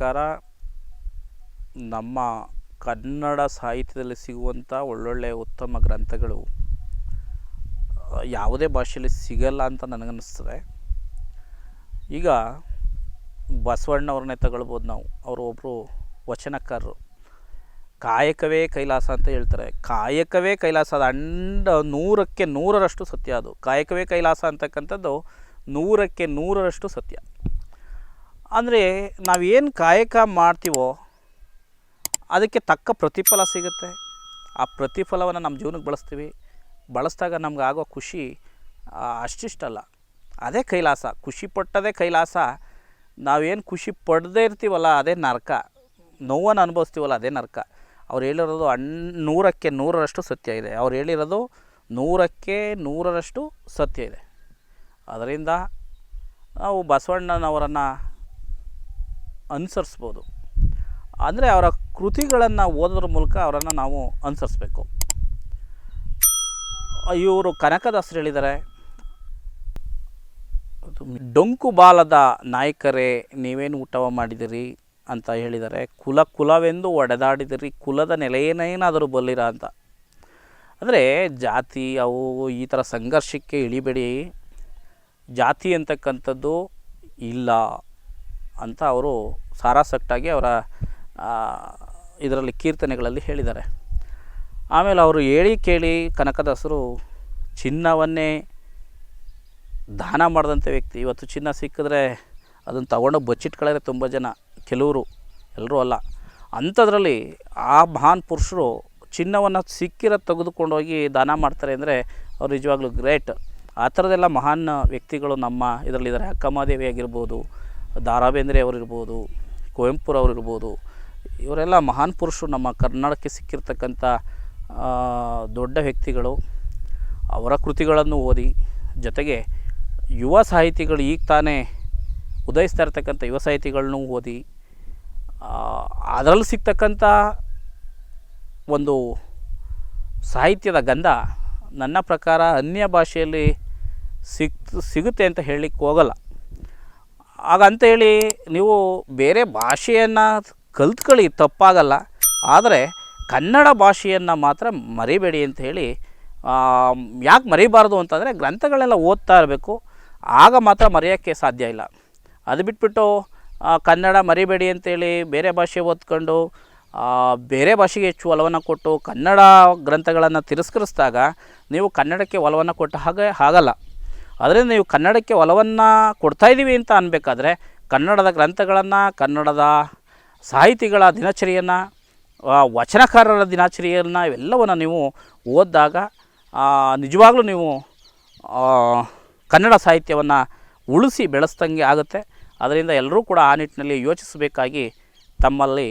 ಪ್ರಕಾರ ನಮ್ಮ ಕನ್ನಡ ಸಾಹಿತ್ಯದಲ್ಲಿ ಸಿಗುವಂಥ ಒಳ್ಳೊಳ್ಳೆಯ ಉತ್ತಮ ಗ್ರಂಥಗಳು ಯಾವುದೇ ಭಾಷೆಯಲ್ಲಿ ಸಿಗಲ್ಲ ಅಂತ ನನಗನ್ನಿಸ್ತದೆ. ಈಗ ಬಸವಣ್ಣವ್ರನ್ನೇ ತಗೊಳ್ಬೋದು ನಾವು. ಅವರು ಒಬ್ಬರು ವಚನಕಾರರು. ಕಾಯಕವೇ ಕೈಲಾಸ ಅಂತ ಹೇಳ್ತಾರೆ. ಕಾಯಕವೇ ಕೈಲಾಸ ಅದು ಅಂಡ ನೂರಕ್ಕೆ ನೂರರಷ್ಟು ಸತ್ಯ ಅದು. ಕಾಯಕವೇ ಕೈಲಾಸ ಅಂತಕ್ಕಂಥದ್ದು ನೂರಕ್ಕೆ ನೂರರಷ್ಟು ಸತ್ಯ. ಅಂದರೆ ನಾವೇನು ಕಾಯಕ ಮಾಡ್ತೀವೋ ಅದಕ್ಕೆ ತಕ್ಕ ಪ್ರತಿಫಲ ಸಿಗುತ್ತೆ. ಆ ಪ್ರತಿಫಲವನ್ನು ನಮ್ಮ ಜೀವನಕ್ಕೆ ಬಳಸ್ತೀವಿ. ಬಳಸಿದಾಗ ನಮ್ಗೆ ಆಗೋ ಖುಷಿ ಅಷ್ಟಿಷ್ಟಲ್ಲ. ಅದೇ ಕೈಲಾಸ. ಖುಷಿ ಪಟ್ಟದೇ ಕೈಲಾಸ. ನಾವೇನು ಖುಷಿ ಪಡದೇ ಇರ್ತೀವಲ್ಲ, ಅದೇ ನರಕ. ನೋವನ್ನು ಅನುಭವಿಸ್ತೀವಲ್ಲ, ಅದೇ ನರಕ. ಅವ್ರು ಹೇಳಿರೋದು ಅಣ್ ನೂರಕ್ಕೆ ನೂರರಷ್ಟು ಸತ್ಯ ಇದೆ. ಅವ್ರು ಹೇಳಿರೋದು ನೂರಕ್ಕೆ ನೂರರಷ್ಟು ಸತ್ಯ ಇದೆ. ಅದರಿಂದ ನಾವು ಬಸವಣ್ಣನವರನ್ನು ಅನುಸರಿಸ್ಬೋದು. ಅಂದರೆ ಅವರ ಕೃತಿಗಳನ್ನು ಓದೋದ್ರ ಮೂಲಕ ಅವರನ್ನು ನಾವು ಅನುಸರಿಸ್ಬೇಕು. ಇವರು ಕನಕದಾಸರು ಹೇಳಿದ್ದಾರೆ. ಡೊಂಕು ಬಾಲದ ನಾಯಕರೇ, ನೀವೇನು ಊಟವ ಮಾಡಿದಿರಿ ಅಂತ ಹೇಳಿದ್ದಾರೆ ಕುಲ ಕುಲವೆಂದು ಒಡೆದಾಡಿದಿರಿ, ಕುಲದ ನೆಲೆಯೇನೇನಾದರೂ ಬಲ್ಲಿರ ಅಂತ. ಅಂದರೆ ಜಾತಿ, ಅವು ಈ ಥರ ಸಂಘರ್ಷಕ್ಕೆ ಇಳಿಬೇಡಿ. ಜಾತಿ ಅಂತಕ್ಕಂಥದ್ದು ಇಲ್ಲ. ಅಂತ ಅವರು ಸಾರಾಸಟ್ಟಾಗಿ ಅವರ ಇದರಲ್ಲಿ ಕೀರ್ತನೆಗಳಲ್ಲಿ ಹೇಳಿದ್ದಾರೆ. ಆಮೇಲೆ ಅವರು ಹೇಳಿ ಕೇಳಿ ಕನಕದಾಸರು ಚಿನ್ನವನ್ನೇ ದಾನ ಮಾಡಿದಂಥ ವ್ಯಕ್ತಿ. ಇವತ್ತು ಚಿನ್ನ ಸಿಕ್ಕಿದ್ರೆ ಅದನ್ನು ತಗೊಂಡು ಬಚ್ಚಿಟ್ಕೊಳ್ಳೋರೆ ತುಂಬ ಜನ, ಕೆಲವರು, ಎಲ್ಲರೂ ಅಲ್ಲ. ಅಂಥದ್ರಲ್ಲಿ ಆ ಮಹಾನ್ ಪುರುಷರು ಚಿನ್ನವನ್ನು ಸಿಕ್ಕಿರೋ ತೆಗೆದುಕೊಂಡೋಗಿ ದಾನ ಮಾಡ್ತಾರೆ ಅಂದರೆ ಅವ್ರು ನಿಜವಾಗ್ಲೂ ಗ್ರೇಟ್. ಆ ಥರದ್ದೆಲ್ಲ ಮಹಾನ್ ವ್ಯಕ್ತಿಗಳು ನಮ್ಮ ಇದರಲ್ಲಿದ್ದಾರೆ. ಅಕ್ಕಮಹಾದೇವಿ ಆಗಿರ್ಬೋದು ದಾರಾ ಬೇಂದ್ರೆ ಅವರಿರ್ಬೋದು ಕುವೆಂಪುರವ್ರು ಇರ್ಬೋದು ಇವರೆಲ್ಲ ಮಹಾನ್ ಪುರುಷರು ನಮ್ಮ ಕರ್ನಾಟಕಕ್ಕೆ ಸಿಕ್ಕಿರ್ತಕ್ಕಂಥ ದೊಡ್ಡ ವ್ಯಕ್ತಿಗಳು. ಅವರ ಕೃತಿಗಳನ್ನು ಓದಿ, ಜೊತೆಗೆ ಯುವ ಸಾಹಿತಿಗಳು ಈಗ ತಾನೇ ಉದಯಿಸ್ತಾ ಇರ್ತಕ್ಕಂಥ ಯುವ ಸಾಹಿತಿಗಳನ್ನು ಓದಿ ಅದರಲ್ಲಿ ಸಿಗ್ತಕ್ಕಂಥ ಒಂದು ಸಾಹಿತ್ಯದ ಗಂಧ ನನ್ನ ಪ್ರಕಾರ ಅನ್ಯ ಭಾಷೆಯಲ್ಲಿ ಸಿಕ್ ಸಿಗುತ್ತೆ ಅಂತ ಹೇಳಲಿಕ್ಕೆ ಹೋಗಲ್ಲ. ಹಾಗಂತ ಹೇಳಿ ನೀವು ಬೇರೆ ಭಾಷೆಯನ್ನು ಕಲ್ತ್ಕೊಳ್ಳಿ, ತಪ್ಪಾಗಲ್ಲ. ಆದರೆ ಕನ್ನಡ ಭಾಷೆಯನ್ನು ಮಾತ್ರ ಮರಿಬೇಡಿ ಅಂತ ಹೇಳಿ ಯಾಕೆ ಮರಿಬಾರ್ದು ಅಂತಂದರೆ ಗ್ರಂಥಗಳೆಲ್ಲ ಓದ್ತಾ ಇರಬೇಕು. ಆಗ ಮಾತ್ರ ಮರೆಯೋಕ್ಕೆ ಸಾಧ್ಯ ಇಲ್ಲ. ಅದು ಬಿಟ್ಬಿಟ್ಟು ಕನ್ನಡ ಮರಿಬೇಡಿ ಅಂತೇಳಿ ಬೇರೆ ಭಾಷೆ ಓದ್ಕೊಂಡು ಬೇರೆ ಭಾಷೆಗೆ ಹೆಚ್ಚು ಒಲವನ್ನು ಕೊಟ್ಟು ಕನ್ನಡ ಗ್ರಂಥಗಳನ್ನು ತಿರಸ್ಕರಿಸಿದಾಗ ನೀವು ಕನ್ನಡಕ್ಕೆ ಒಲವನ್ನು ಕೊಟ್ಟ ಹಾಗೆ ಆಗಲ್ಲ. ಅದರಿಂದ ನೀವು ಕನ್ನಡಕ್ಕೆ ಒಲವನ್ನು ಕೊಡ್ತಾಯಿದ್ದೀವಿ ಅಂತ ಅನ್ಬೇಕಾದ್ರೆ ಕನ್ನಡದ ಗ್ರಂಥಗಳನ್ನು, ಕನ್ನಡದ ಸಾಹಿತಿಗಳ ದಿನಚರಿಯನ್ನು ವಚನಕಾರರ ದಿನಾಚರಿಯನ್ನು ಇವೆಲ್ಲವನ್ನು ನೀವು ಓದಿದಾಗ ನಿಜವಾಗ್ಲೂ ನೀವು ಕನ್ನಡ ಸಾಹಿತ್ಯವನ್ನು ಉಳಿಸಿ ಬೆಳೆಸ್ದಂಗೆ ಆಗುತ್ತೆ. ಅದರಿಂದ ಎಲ್ಲರೂ ಕೂಡ ಆ ನಿಟ್ಟಿನಲ್ಲಿ ಯೋಚಿಸಬೇಕಾಗಿ ತಮ್ಮಲ್ಲಿ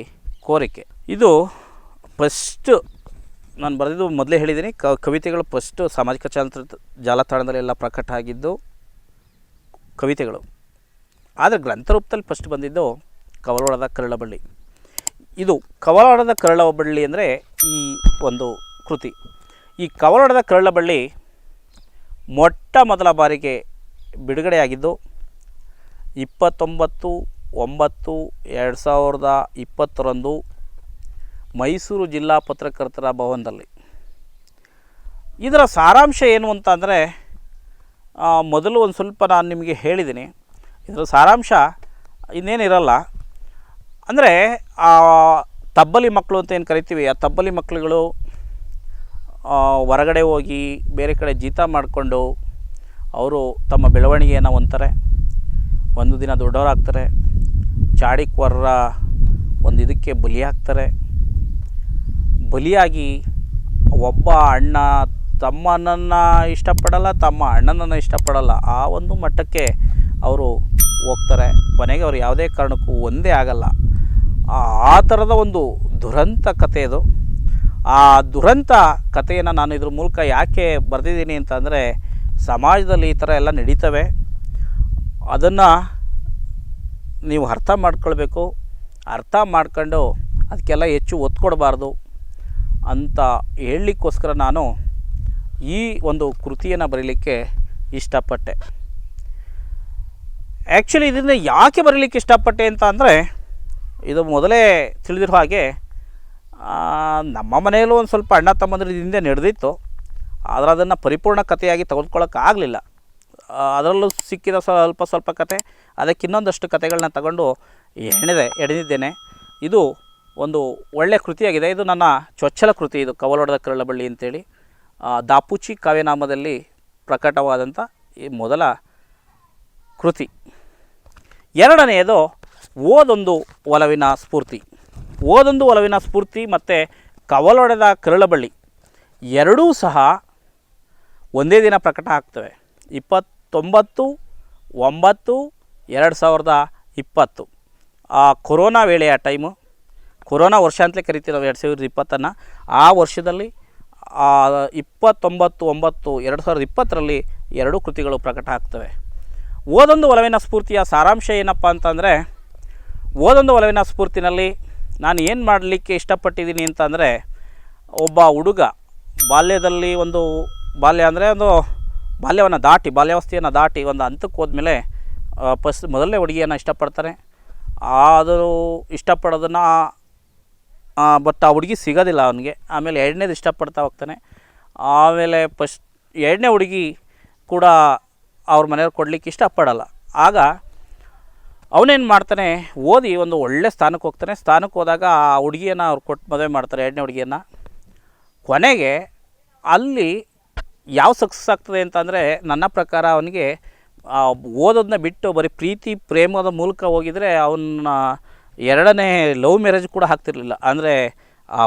ಕೋರಿಕೆ. ಇದು ಫಸ್ಟು ನಾನು ಬರೆದಿದ್ದು ಮೊದಲೇ ಹೇಳಿದ್ದೀನಿ, ಕ, ಕವಿತೆಗಳು ಫಸ್ಟು ಸಾಮಾಜಿಕ ಜಾಲತಾಣ ಜಾಲತಾಣದಲ್ಲೆಲ್ಲ ಪ್ರಕಟ ಆಗಿದ್ದು ಕವಿತೆಗಳು. ಆದರೆ ಗ್ರಂಥ ರೂಪದಲ್ಲಿ ಫಸ್ಟ್ ಬಂದಿದ್ದು ಕವಲೊಡದ ಕರಳಬಳ್ಳಿ. ಇದು ಕವಲೊಡದ ಕರಳಬಳ್ಳಿ ಅಂದರೆ ಈ ಒಂದು ಕೃತಿ. ಈ ಕವಲೊಡದ ಕರಳಬಳ್ಳಿ ಮೊಟ್ಟ ಮೊದಲ ಬಾರಿಗೆ ಬಿಡುಗಡೆಯಾಗಿದ್ದು ಇಪ್ಪತ್ತೊಂಬತ್ತು, ಒಂಬತ್ತು, ಎರಡು ಸಾವಿರದ ಇಪ್ಪತ್ತರಂದು ಮೈಸೂರು ಜಿಲ್ಲಾ ಪತ್ರಕರ್ತರ ಭವನದಲ್ಲಿ. ಇದರ ಸಾರಾಂಶ ಏನು ಅಂತ ಅಂದರೆ ಮೊದಲು ಒಂದು ಸ್ವಲ್ಪ ನಾನು ನಿಮಗೆ ಹೇಳಿದ್ದೀನಿ ಇದರ ಸಾರಾಂಶ ಇನ್ನೇನಿರಲ್ಲ. ಅಂದರೆ ತಬ್ಬಲಿ ಮಕ್ಕಳು ಅಂತ ಏನು ಕರಿತೀವಿ? ಆ ತಬ್ಬಲಿ ಮಕ್ಕಳುಗಳು ಹೊರಗಡೆ ಹೋಗಿ ಬೇರೆ ಕಡೆ ಜೀತ ಮಾಡಿಕೊಂಡು ಅವರು ತಮ್ಮ ಬೆಳವಣಿಗೆಯನ್ನು ಹೊಂತಾರೆ ಒಂದು ದಿನ ದೊಡ್ಡವರಾಗ್ತಾರೆ. ಚಾಡಿಕೋರರ ಒಂದು ಇದಕ್ಕೆ ಬಲಿಯಾಗ್ತಾರೆ. ಬಲಿಯಾಗಿ ಒಬ್ಬ ಅಣ್ಣ ತಮ್ಮನನ್ನು ಇಷ್ಟಪಡಲ್ಲ, ತಮ್ಮ ಅಣ್ಣನನ್ನು ಇಷ್ಟಪಡಲ್ಲ. ಆ ಒಂದು ಮಟ್ಟಕ್ಕೆ ಅವರು ಹೋಗ್ತಾರೆ. ಕೊನೆಗೆ ಅವರು ಯಾವುದೇ ಕಾರಣಕ್ಕೂ ಒಂದೇ ಆಗಲ್ಲ. ಆ- ಥರದ ಒಂದು ದುರಂತ ಕಥೆ ಇದು. ಆ ದುರಂತ ಕಥೆಯನ್ನು ನಾನು ಇದ್ರ ಮೂಲಕ ಯಾಕೆ ಬರೆದಿದ್ದೀನಿ ಅಂತಂದರೆ, ಸಮಾಜದಲ್ಲಿ ಈ ಥರ ಎಲ್ಲ ನಡೀತವೆ. ಅದನ್ನು ನೀವು ಅರ್ಥ ಮಾಡ್ಕೊಳ್ಬೇಕು. ಅರ್ಥ ಮಾಡ್ಕೊಂಡು ಅದಕ್ಕೆಲ್ಲ ಹೆಚ್ಚು ಒತ್ತು ಕೊಡಬಾರ್ದು. ಅಂತ ಹೇಳಲಿಕ್ಕೋಸ್ಕರ ನಾನು ಈ ಒಂದು ಕೃತಿಯನ್ನು ಬರೀಲಿಕ್ಕೆ ಇಷ್ಟಪಟ್ಟೆ. ಆ್ಯಕ್ಚುಲಿ ಇದರಿಂದ ಯಾಕೆ ಬರೀಲಿಕ್ಕೆ ಇಷ್ಟಪಟ್ಟೆ ಅಂತ ಅಂದರೆ, ಇದು ಮೊದಲೇ ತಿಳಿದಿರೋ ಹಾಗೆ ನಮ್ಮ ಮನೆಯಲ್ಲೂ ಒಂದು ಸ್ವಲ್ಪ ಅಣ್ಣ ತಮ್ಮಂದ್ರ ಹಿಂದೆ ನಡೆದಿತ್ತು. ಆದರೆ ಅದನ್ನು ಪರಿಪೂರ್ಣ ಕಥೆಯಾಗಿ ತೆಗೆದುಕೊಳ್ಳೋಕ್ಕಾಗಲಿಲ್ಲ ಅದರಲ್ಲೂ ಸಿಕ್ಕಿದ ಸ್ವಲ್ಪ ಸ್ವಲ್ಪ ಕತೆ ಅದಕ್ಕೆ ಇನ್ನೊಂದಷ್ಟು ಕತೆಗಳನ್ನ ತಗೊಂಡು ಎಣೆದೆ ಎಣೆದಿದ್ದೇನೆ ಇದು ಒಂದು ಒಳ್ಳೆಯ ಕೃತಿಯಾಗಿದೆ. ಇದು ನನ್ನ ಚೊಚ್ಚಲ ಕೃತಿ. ಇದು ಕವಲೊಡೆದ ಕರಳಬಳ್ಳಿ ಅಂತೇಳಿ. ದಾಪುಚಿ ಕಾವ್ಯನಾಮದಲ್ಲಿ ಪ್ರಕಟವಾದಂಥ ಈ ಮೊದಲ ಕೃತಿ. ಎರಡನೆಯದು ಓದೊಂದು ಒಲವಿನ ಸ್ಫೂರ್ತಿ. ಓದೊಂದು ಒಲವಿನ ಸ್ಫೂರ್ತಿ ಮತ್ತು ಕವಲೊಡೆದ ಕರಳಬಳ್ಳಿ ಎರಡೂ ಸಹ ಒಂದೇ ದಿನ ಪ್ರಕಟ ಆಗ್ತವೆ. ಇಪ್ಪತ್ತೊಂಬತ್ತು, ಒಂಬತ್ತು, ಎರಡು ಸಾವಿರದ ಇಪ್ಪತ್ತು. ಆ ಕೊರೋನಾ ವೇಳೆಯ ಟೈಮು ಕೊರೋನಾ ವರ್ಷ ಅಂತಲೇ ಕರಿತೀವಿ ನಾವು ಎರಡು ಸಾವಿರದ ಇಪ್ಪತ್ತನ್ನು. ಆ ವರ್ಷದಲ್ಲಿ ಇಪ್ಪತ್ತೊಂಬತ್ತು, ಒಂಬತ್ತು, ಎರಡು ಸಾವಿರದ ಇಪ್ಪತ್ತರಲ್ಲಿ ಎರಡೂ ಕೃತಿಗಳು ಪ್ರಕಟ ಆಗ್ತವೆ. ಓದೊಂದು ಒಲವಿನ ಸ್ಫೂರ್ತಿಯ ಸಾರಾಂಶ ಏನಪ್ಪ ಅಂತಂದರೆ, ಓದೊಂದು ಒಲವಿನ ಸ್ಫೂರ್ತಿನಲ್ಲಿ ನಾನು ಏನು ಮಾಡಲಿಕ್ಕೆ ಇಷ್ಟಪಟ್ಟಿದ್ದೀನಿ ಅಂತಂದರೆ, ಒಬ್ಬ ಹುಡುಗ ಬಾಲ್ಯದಲ್ಲಿ ಒಂದು ಬಾಲ್ಯ ಅಂದರೆ ಒಂದು ಬಾಲ್ಯವನ್ನು ದಾಟಿ, ಬಾಲ್ಯಾವಸ್ಥೆಯನ್ನು ದಾಟಿ ಒಂದು ಹಂತಕ್ಕೆ ಹೋದ್ಮೇಲೆ ಫಸ್ಟ್ ಮೊದಲನೇ ಹುಡುಗಿಯನ್ನು ಇಷ್ಟಪಡ್ತಾರೆ. ಆದರೂ ಇಷ್ಟಪಡೋದನ್ನು ಬಟ್ ಆ ಹುಡುಗಿ ಸಿಗೋದಿಲ್ಲ ಅವನಿಗೆ. ಆಮೇಲೆ ಎರಡನೇದು ಇಷ್ಟಪಡ್ತಾ ಹೋಗ್ತಾನೆ. ಆಮೇಲೆ ಫಸ್ಟ್ ಎರಡನೇ ಹುಡುಗಿ ಕೂಡ ಅವ್ರ ಮನೆಯವ್ರು ಕೊಡಲಿಕ್ಕೆ ಇಷ್ಟಪಡಲ್ಲ. ಆಗ ಅವನೇನು ಮಾಡ್ತಾನೆ, ಓದಿ ಒಂದು ಒಳ್ಳೆ ಸ್ಥಾನಕ್ಕೆ ಹೋಗ್ತಾನೆ. ಸ್ಥಾನಕ್ಕೆ ಹೋದಾಗ ಆ ಹುಡುಗಿಯನ್ನು ಅವ್ರು ಕೊಟ್ಟು ಮದುವೆ ಮಾಡ್ತಾರೆ, ಎರಡನೇ ಹುಡುಗಿಯನ್ನು. ಕೊನೆಗೆ ಅಲ್ಲಿ ಯಾವ ಸಕ್ಸಸ್ ಆಗ್ತದೆ ಅಂತಂದರೆ ನನ್ನ ಪ್ರಕಾರ ಅವನಿಗೆ ಓದೋದನ್ನ ಬಿಟ್ಟು ಬರೀ ಪ್ರೀತಿ, ಪ್ರೇಮದ ಮೂಲಕ ಹೋಗಿದರೆ ಅವನ್ನ ಎರಡನೇ ಲವ್ ಮ್ಯಾರೇಜ್ ಕೂಡ ಆಗ್ತಿರ್ಲಿಲ್ಲ. ಅಂದರೆ ಆ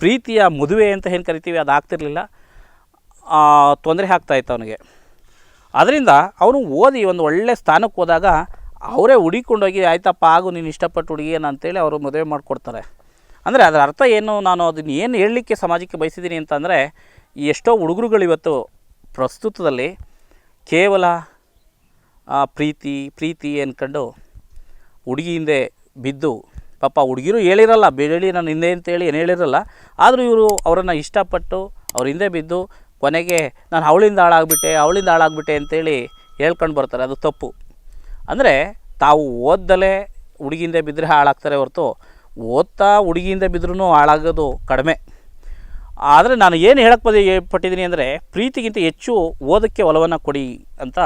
ಪ್ರೀತಿಯ ಮದುವೆ ಅಂತ ಏನು ಕರಿತೀವಿ ಅದು ಆಗ್ತಿರ್ಲಿಲ್ಲ. ತೊಂದರೆ ಆಗ್ತಾಯಿತ್ತು ಅವನಿಗೆ. ಅದರಿಂದ ಅವನು ಓದಿ ಒಂದು ಒಳ್ಳೆ ಸ್ಥಾನಕ್ಕೆ ಹೋದಾಗ ಅವರೇ ಹುಡಿಕೊಂಡೋಗಿ, ಆಯ್ತಪ್ಪ, ಆಗು, ನೀನು ಇಷ್ಟಪಟ್ಟು ಹುಡುಗಿಯನ್ನ ಅಂತೇಳಿ ಅವರು ಮದುವೆ ಮಾಡಿಕೊಡ್ತಾರೆ. ಅಂದರೆ ಅದರ ಅರ್ಥ ಏನು? ನಾನು ಅದನ್ನ ಏನು ಹೇಳಲಿಕ್ಕೆ ಸಮಾಜಕ್ಕೆ ಬಯಸಿದ್ದೀನಿ ಅಂತಂದರೆ, ಎಷ್ಟೋ ಹುಡುಗರುಗಳು ಇವತ್ತು ಪ್ರಸ್ತುತದಲ್ಲಿ ಕೇವಲ ಪ್ರೀತಿ ಪ್ರೀತಿ ಅಂದ್ಕೊಂಡು ಹುಡುಗಿ ಹಿಂದೆ ಬಿದ್ದು, ಪಾಪ ಹುಡುಗಿರು ಹೇಳಿರಲ್ಲ ಬೀಳಿ ನಾನು ಹಿಂದೆ ಅಂತೇಳಿ ಏನು ಹೇಳಿರಲ್ಲ, ಆದರೂ ಇವರು ಅವರನ್ನು ಇಷ್ಟಪಟ್ಟು ಅವ್ರ ಹಿಂದೆ ಬಿದ್ದು ಕೊನೆಗೆ ನಾನು ಅವಳಿಂದ ಹಾಳಾಗ್ಬಿಟ್ಟೆ ಅವಳಿಂದ ಹಾಳಾಗ್ಬಿಟ್ಟೆ ಅಂತೇಳಿ ಹೇಳ್ಕೊಂಡು ಬರ್ತಾರೆ. ಅದು ತಪ್ಪು. ಅಂದರೆ ತಾವು ಓದ್ದಲೇ ಹುಡುಗಿಯಿಂದ ಬಿದ್ದರೆ ಹಾಳಾಗ್ತಾರೆ ಹೊರತು, ಓದ್ತಾ ಹುಡುಗಿಯಿಂದ ಬಿದ್ದರೂ ಹಾಳಾಗೋದು ಕಡಿಮೆ. ಆದರೆ ನಾನು ಏನು ಹೇಳಕ್ಕೆ ಬದಿ, ಪಟ್ಟಿದ್ದೀನಿ ಅಂದರೆ, ಪ್ರೀತಿಗಿಂತ ಹೆಚ್ಚು ಓದಕ್ಕೆ ಒಲವನ್ನು ಕೊಡಿ ಅಂತ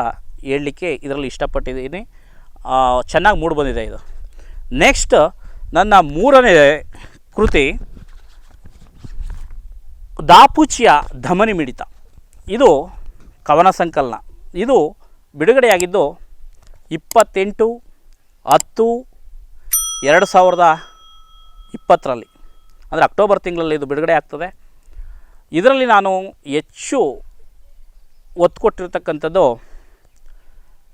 ಹೇಳಲಿಕ್ಕೆ ಇದರಲ್ಲಿ ಇಷ್ಟಪಟ್ಟಿದ್ದೀನಿ. ಚೆನ್ನಾಗಿ ಮೂಡಿ ಬಂದಿದೆ ಇದು. ನೆಕ್ಸ್ಟ್ ನನ್ನ ಮೂರನೇ ಕೃತಿ, ದಾಪುಚಿಯ ಧಮನಿ ಮಿಡಿತ. ಇದು ಕವನ ಸಂಕಲನ. ಇದು ಬಿಡುಗಡೆಯಾಗಿದ್ದು ಇಪ್ಪತ್ತೆಂಟು, ಹತ್ತು, ಎರಡು ಸಾವಿರದ ಇಪ್ಪತ್ತರಲ್ಲಿ. ಅಂದರೆ ಅಕ್ಟೋಬರ್ ತಿಂಗಳಲ್ಲಿ ಇದು ಬಿಡುಗಡೆ ಆಗ್ತದೆ. ಇದರಲ್ಲಿ ನಾನು ಹೆಚ್ಚು ಒತ್ತು ಕೊಟ್ಟಿರ್ತಕ್ಕಂಥದ್ದು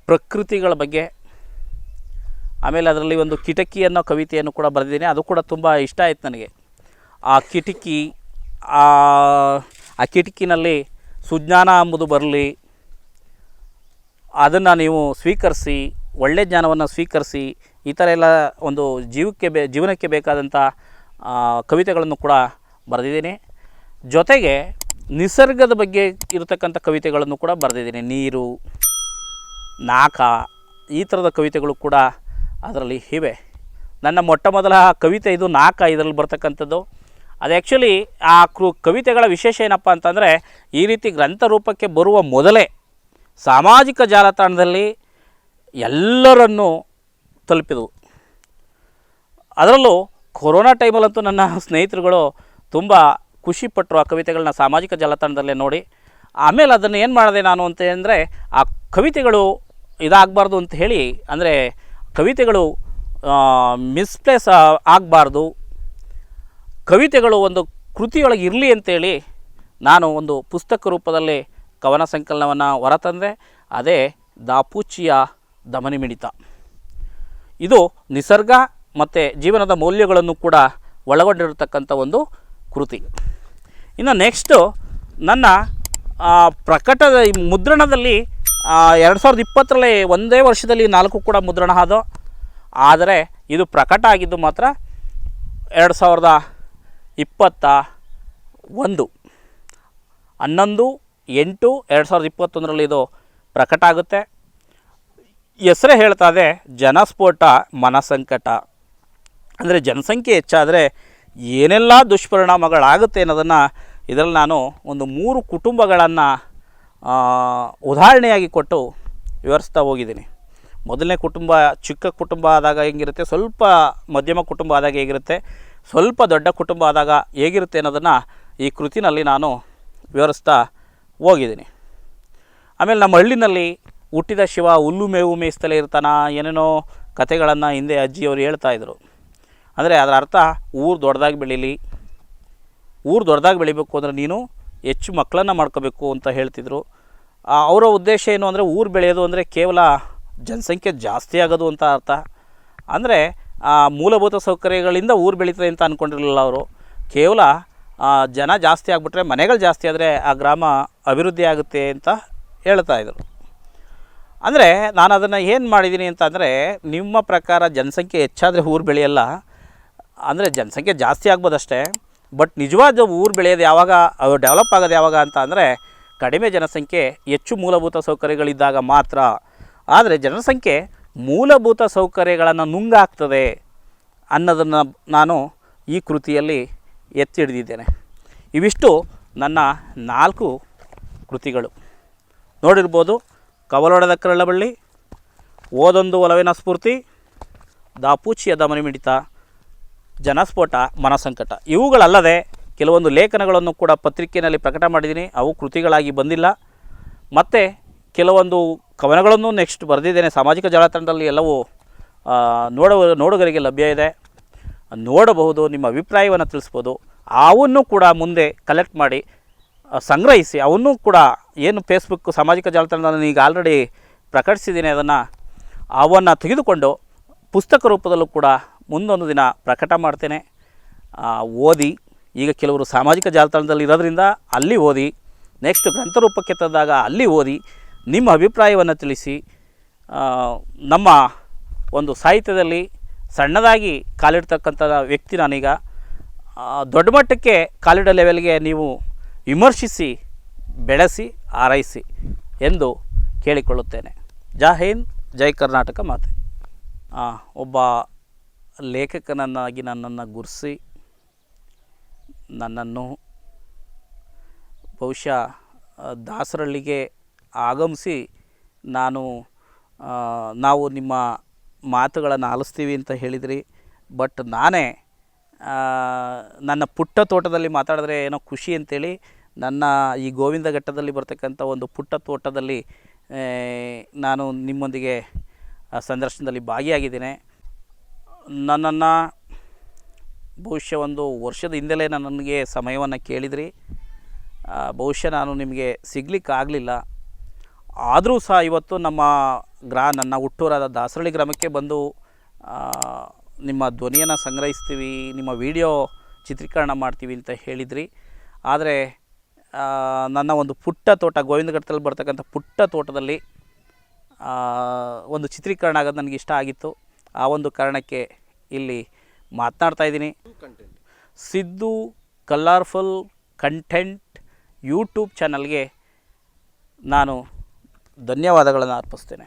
ಪ್ರಕೃತಿಗಳ ಬಗ್ಗೆ ಆಮೇಲೆ ಅದರಲ್ಲಿ ಒಂದು ಕಿಟಕಿ ಅನ್ನೋ ಕವಿತೆಯನ್ನು ಕೂಡ ಬರೆದಿದ್ದೀನಿ. ಅದು ಕೂಡ ತುಂಬ ಇಷ್ಟ ಆಯಿತು ನನಗೆ. ಆ ಕಿಟಕಿ, ಆ ಕಿಟಕಿನಲ್ಲಿ ಸುಜ್ಞಾನ ಎಂಬುದು ಬರಲಿ, ಅದನ್ನು ನೀವು ಸ್ವೀಕರಿಸಿ, ಒಳ್ಳೆ ಜ್ಞಾನವನ್ನು ಸ್ವೀಕರಿಸಿ, ಈ ಥರ ಎಲ್ಲ ಒಂದು ಜೀವಕ್ಕೆ ಬೇ, ಜೀವನಕ್ಕೆ ಬೇಕಾದಂಥ ಕವಿತೆಗಳನ್ನು ಕೂಡ ಬರೆದಿದ್ದೀನಿ. ಜೊತೆಗೆ ನಿಸರ್ಗದ ಬಗ್ಗೆ ಇರತಕ್ಕಂಥ ಕವಿತೆಗಳನ್ನು ಕೂಡ ಬರೆದಿದ್ದೀನಿ. ನೀರು, ನಾಕ, ಈ ಥರದ ಕವಿತೆಗಳು ಕೂಡ ಅದರಲ್ಲಿ ಇವೆ. ನನ್ನ ಮೊಟ್ಟ ಮೊದಲ ಕವಿತೆ ಇದು ನಾಕ ಇದರಲ್ಲಿ ಬರ್ತಕ್ಕಂಥದ್ದು. ಅದು ಆ್ಯಕ್ಚುಲಿ ಆ ಕೃ ಕವಿತೆಗಳ ವಿಶೇಷ ಏನಪ್ಪ ಅಂತಂದರೆ, ಈ ರೀತಿ ಗ್ರಂಥ ರೂಪಕ್ಕೆ ಬರುವ ಮೊದಲೇ ಸಾಮಾಜಿಕ ಜಾಲತಾಣದಲ್ಲಿ ಎಲ್ಲರನ್ನು ತಲುಪಿದವು. ಅದರಲ್ಲೂ ಕೊರೋನಾ ಟೈಮಲ್ಲಂತೂ ನನ್ನ ಸ್ನೇಹಿತರುಗಳು ತುಂಬ ಖುಷಿಪಟ್ಟರು ಆ ಕವಿತೆಗಳನ್ನ ಸಾಮಾಜಿಕ ಜಾಲತಾಣದಲ್ಲೇ ನೋಡಿ. ಆಮೇಲೆ ಅದನ್ನು ಏನು ಮಾಡಿದೆ ನಾನು ಅಂತ ಅಂದರೆ ಆ ಕವಿತೆಗಳು ಇದಾಗಬಾರ್ದು ಅಂತ ಹೇಳಿ, ಅಂದರೆ ಕವಿತೆಗಳು ಮಿಸ್ಪ್ಲೇಸ್ ಆಗಬಾರ್ದು. ಕವಿತೆಗಳು ಒಂದು ಕೃತಿಯೊಳಗೆ ಇರಲಿ ಅಂತೇಳಿ ನಾನು ಒಂದು ಪುಸ್ತಕ ರೂಪದಲ್ಲಿ ಕವನ ಸಂಕಲನವನ್ನು ಹೊರತಂದೆ ಅದೇ ದಾಪೂಚಿಯ ದಮನಿ ಮಿಡಿತ. ಇದು ನಿಸರ್ಗ ಮತ್ತು ಜೀವನದ ಮೌಲ್ಯಗಳನ್ನು ಕೂಡ ಒಳಗೊಂಡಿರತಕ್ಕಂಥ ಒಂದು ಕೃತಿ. ಇನ್ನು ನೆಕ್ಸ್ಟು ನನ್ನ ಪ್ರಕಟದ ಮುದ್ರಣದಲ್ಲಿ ಎರಡು ಸಾವಿರದ ಇಪ್ಪತ್ತರಲ್ಲಿ ಒಂದೇ ವರ್ಷದಲ್ಲಿ ನಾಲ್ಕು ಕೂಡ ಮುದ್ರಣ ಆದವು. ಆದರೆ ಇದು ಪ್ರಕಟ ಆಗಿದ್ದು ಮಾತ್ರ ಎರಡು ಸಾವಿರದ ಇಪ್ಪತ್ತ ಒಂದು. ಹನ್ನೊಂದು, ಎಂಟು, ಎರಡು ಸಾವಿರದ ಇಪ್ಪತ್ತೊಂದರಲ್ಲಿ ಇದು ಪ್ರಕಟ ಆಗುತ್ತೆ. ಹೆಸರೇ ಹೇಳ್ತಾ ಇದೆ, ಜನಸ್ಫೋಟ ಮನಸಂಕಟ. ಅಂದರೆ ಜನಸಂಖ್ಯೆ ಹೆಚ್ಚಾದರೆ ಏನೆಲ್ಲ ದುಷ್ಪರಿಣಾಮಗಳಾಗುತ್ತೆ ಅನ್ನೋದನ್ನು ಇದರಲ್ಲಿ ನಾನು ಒಂದು ಮೂರು ಕುಟುಂಬಗಳನ್ನು ಉದಾಹರಣೆಯಾಗಿ ಕೊಟ್ಟು ವಿವರಿಸ್ತಾ ಹೋಗಿದ್ದೀನಿ. ಮೊದಲನೇ ಕುಟುಂಬ, ಚಿಕ್ಕ ಕುಟುಂಬ ಆದಾಗ ಹೆಂಗಿರುತ್ತೆ? ಸ್ವಲ್ಪ ಮಧ್ಯಮ ಕುಟುಂಬ ಆದಾಗ ಹೇಗಿರುತ್ತೆ? ಸ್ವಲ್ಪ ದೊಡ್ಡ ಕುಟುಂಬ ಆದಾಗ ಹೇಗಿರುತ್ತೆ ಅನ್ನೋದನ್ನು ಈ ಕೃತಿನಲ್ಲಿ ನಾನು ವಿವರಿಸ್ತಾ ಹೋಗಿದ್ದೀನಿ. ಆಮೇಲೆ ನಮ್ಮ ಹಳ್ಳಿನಲ್ಲಿ ಹುಟ್ಟಿದ ಶಿವ ಹುಲ್ಲು ಮೇವು ಮೇಯಿಸ್ತಲೇ ಇರ್ತಾನ, ಏನೇನೋ ಕತೆಗಳನ್ನು ಹಿಂದೆ ಅಜ್ಜಿಯವರು ಹೇಳ್ತಾಯಿದ್ರು ಅಂದರೆ ಅದರ ಅರ್ಥ ಊರು ದೊಡ್ಡದಾಗಿ ಬೆಳೀಲಿ. ಊರು ದೊಡ್ಡದಾಗಿ ಬೆಳಿಬೇಕು ಅಂದರೆ ನೀನು ಹೆಚ್ಚು ಮಕ್ಕಳನ್ನು ಮಾಡ್ಕೋಬೇಕು ಅಂತ ಹೇಳ್ತಿದ್ರು. ಅವರ ಉದ್ದೇಶ ಏನು ಅಂದರೆ ಊರು ಬೆಳೆಯೋದು ಅಂದರೆ ಕೇವಲ ಜನಸಂಖ್ಯೆ ಜಾಸ್ತಿ ಆಗೋದು ಅಂತ ಅರ್ಥ. ಅಂದರೆ ಮೂಲಭೂತ ಸೌಕರ್ಯಗಳಿಂದ ಊರು ಬೆಳೀತದೆ ಅಂತ ಅಂದ್ಕೊಂಡಿರಲಿಲ್ಲ ಅವರು. ಕೇವಲ ಜನ ಜಾಸ್ತಿ ಆಗಿಬಿಟ್ರೆ ಮನೆಗಳು ಜಾಸ್ತಿ ಆದರೆ ಆ ಗ್ರಾಮ ಅಭಿವೃದ್ಧಿ ಆಗುತ್ತೆ ಅಂತ ಹೇಳ್ತಾ ಇದ್ರು. ಅಂದರೆ, ನಾನು ಅದನ್ನು ಏನು ಮಾಡಿದ್ದೀನಿ ಅಂತ ಅಂದರೆ, ನಿಮ್ಮ ಪ್ರಕಾರ ಜನಸಂಖ್ಯೆ ಹೆಚ್ಚಾದರೆ ಊರು ಬೆಳೆಯಲ್ಲ, ಅಂದರೆ ಜನಸಂಖ್ಯೆ ಜಾಸ್ತಿ ಆಗ್ಬೋದಷ್ಟೇ, ಬಟ್ ನಿಜವಾದ ಊರು ಬೆಳೆಯೋದು ಯಾವಾಗ ಡೆವಲಪ್ ಆಗೋದು ಯಾವಾಗ ಅಂತ ಅಂದರೆ ಕಡಿಮೆ ಜನಸಂಖ್ಯೆ ಹೆಚ್ಚು ಮೂಲಭೂತ ಸೌಕರ್ಯಗಳಿದ್ದಾಗ ಮಾತ್ರ. ಆದರೆ ಜನಸಂಖ್ಯೆ ಮೂಲಭೂತ ಸೌಕರ್ಯಗಳನ್ನು ನುಂಗಾಗ್ತದೆ ಅನ್ನೋದನ್ನು ನಾನು ಈ ಕೃತಿಯಲ್ಲಿ ಎತ್ತಿ ಹಿಡಿದಿದ್ದೇನೆ ಇವಿಷ್ಟು ನನ್ನ ನಾಲ್ಕು ಕೃತಿಗಳು. ನೋಡಿರ್ಬೋದು ಕವಲೊಡೆದ ಕರಳಬಳ್ಳಿ, ಓದೊಂದು ಒಲವಿನ ಸ್ಫೂರ್ತಿ ದಾಪೂಚಿಯ ದಮನಿ ಮಿಡಿತ ಜನಸ್ಫೋಟ, ಮನಸಂಕಟ. ಇವುಗಳಲ್ಲದೆ ಕೆಲವೊಂದು ಲೇಖನಗಳನ್ನು ಕೂಡ ಪತ್ರಿಕೆಯಲ್ಲಿ ಪ್ರಕಟ ಮಾಡಿದ್ದೀನಿ. ಅವು ಕೃತಿಗಳಾಗಿ ಬಂದಿಲ್ಲ. ಮತ್ತು ಕೆಲವೊಂದು ಕವನಗಳನ್ನು ನೆಕ್ಸ್ಟ್ ಬರೆದಿದ್ದೇನೆ. ಸಾಮಾಜಿಕ ಜಾಲತಾಣದಲ್ಲಿ ಎಲ್ಲವೂ ನೋಡ ನೋಡುಗರಿಗೆ ಲಭ್ಯ ಇದೆ. ನೋಡಬಹುದು, ನಿಮ್ಮ ಅಭಿಪ್ರಾಯವನ್ನು ತಿಳಿಸ್ಬೋದು ಅವನ್ನು ಕೂಡ ಮುಂದೆ ಕಲೆಕ್ಟ್ ಮಾಡಿ ಸಂಗ್ರಹಿಸಿ, ಅವನ್ನು ಕೂಡ ಏನು ಫೇಸ್ಬುಕ್ ಸಾಮಾಜಿಕ ಜಾಲತಾಣದಲ್ಲಿ ಈಗ ಆಲ್ರೆಡಿ ಪ್ರಕಟಿಸಿದ್ದೀನಿ ಅದನ್ನು, ಅವನ್ನು ತೆಗೆದುಕೊಂಡು ಪುಸ್ತಕ ರೂಪದಲ್ಲೂ ಕೂಡ ಮುಂದೊಂದು ದಿನ ಪ್ರಕಟ ಮಾಡ್ತೇನೆ. ಓದಿ ಈಗ ಕೆಲವರು ಸಾಮಾಜಿಕ ಜಾಲತಾಣದಲ್ಲಿ ಇರೋದರಿಂದ ಅಲ್ಲಿ ಓದಿ ನೆಕ್ಸ್ಟ್ ಗ್ರಂಥರೂಪಕ್ಕೆ ತಂದಾಗ ಅಲ್ಲಿ ಓದಿ, ನಿಮ್ಮ ಅಭಿಪ್ರಾಯವನ್ನು ತಿಳಿಸಿ ನಮ್ಮ ಒಂದು ಸಾಹಿತ್ಯದಲ್ಲಿ ಸಣ್ಣದಾಗಿ ಕಾಲಿಡ್ತಕ್ಕಂಥ ವ್ಯಕ್ತಿ ನಾನೀಗ ದೊಡ್ಡ ಮಟ್ಟಕ್ಕೆ ಕಾಲಿಡೋ ಲೆವೆಲ್ಗೆ ನೀವು ವಿಮರ್ಶಿಸಿ, ಬೆಳೆಸಿ ಆರೈಸಿ ಎಂದು ಕೇಳಿಕೊಳ್ಳುತ್ತೇನೆ. ಜಾ ಹಿಂದ್, ಜೈ ಕರ್ನಾಟಕ ಮಾತೆ. ಒಬ್ಬ ಲೇಖಕನನ್ನಾಗಿ ನನ್ನನ್ನು ಗುರುಸಿ ನನ್ನನ್ನು ಬಹುಶಃ ದಾಸರಳ್ಳಿಗೆ ಆಗಮಿಸಿ ನಾನು ನಾವು ನಿಮ್ಮ ಮಾತುಗಳನ್ನು ಆಲಿಸ್ತೀವಿ ಅಂತ ಹೇಳಿದ್ರಿ. ಬಟ್ ನಾನೇ ನನ್ನ ಪುಟ್ಟ ತೋಟದಲ್ಲಿ ಮಾತಾಡಿದ್ರೆ ಏನೋ ಖುಷಿ ಅಂತೇಳಿ ನನ್ನ ಈ ಗೋವಿಂದ ಘಟ್ಟದಲ್ಲಿ ಬರ್ತಕ್ಕಂಥ ಒಂದು ಪುಟ್ಟ ತೋಟದಲ್ಲಿ ನಾನು ನಿಮ್ಮೊಂದಿಗೆ ಸಂದರ್ಶನದಲ್ಲಿ ಭಾಗಿಯಾಗಿದ್ದೇನೆ. ನನ್ನನ್ನು ಬಹುಶಃ ಒಂದು ವರ್ಷದ ಹಿಂದೆಲೇ ನನಗೆ ಸಮಯವನ್ನು ಕೇಳಿದ್ರಿ. ಬಹುಶಃ ನಾನು ನಿಮಗೆ ಸಿಗ್ಲಿಕ್ಕಾಗಲಿಲ್ಲ. ಆದರೂ ಸಹ ಇವತ್ತು ನಮ್ಮ ಗ್ರಾ, ನನ್ನ ಹುಟ್ಟೂರಾದ ದಾಸರಳ್ಳಿ ಗ್ರಾಮಕ್ಕೆ ಬಂದು ನಿಮ್ಮ ಧ್ವನಿಯನ್ನು ಸಂಗ್ರಹಿಸ್ತೀವಿ, ನಿಮ್ಮ ವಿಡಿಯೋ ಚಿತ್ರೀಕರಣ ಮಾಡ್ತೀವಿ ಅಂತ ಹೇಳಿದ್ರಿ. ಆದರೆ ನನ್ನ ಒಂದು ಪುಟ್ಟ ತೋಟ, ಗೋವಿಂದಘಟ್ಟದಲ್ಲಿ ಬರ್ತಕ್ಕಂಥ ಪುಟ್ಟ ತೋಟದಲ್ಲಿ ಒಂದು ಚಿತ್ರೀಕರಣ ಆಗೋದು ನನಗೆ ಇಷ್ಟ ಆಗಿತ್ತು. ಆ ಒಂದು ಕಾರಣಕ್ಕೆ ಇಲ್ಲಿ ಮಾತನಾಡ್ತಾ ಇದ್ದೀನಿ. ಸಿದ್ದು ಕಲರ್ಫುಲ್ ಕಂಟೆಂಟ್ ಯೂಟ್ಯೂಬ್ ಚಾನಲ್ಗೆ ನಾನು ಧನ್ಯವಾದಗಳನ್ನು ಅರ್ಪಿಸ್ತೇನೆ.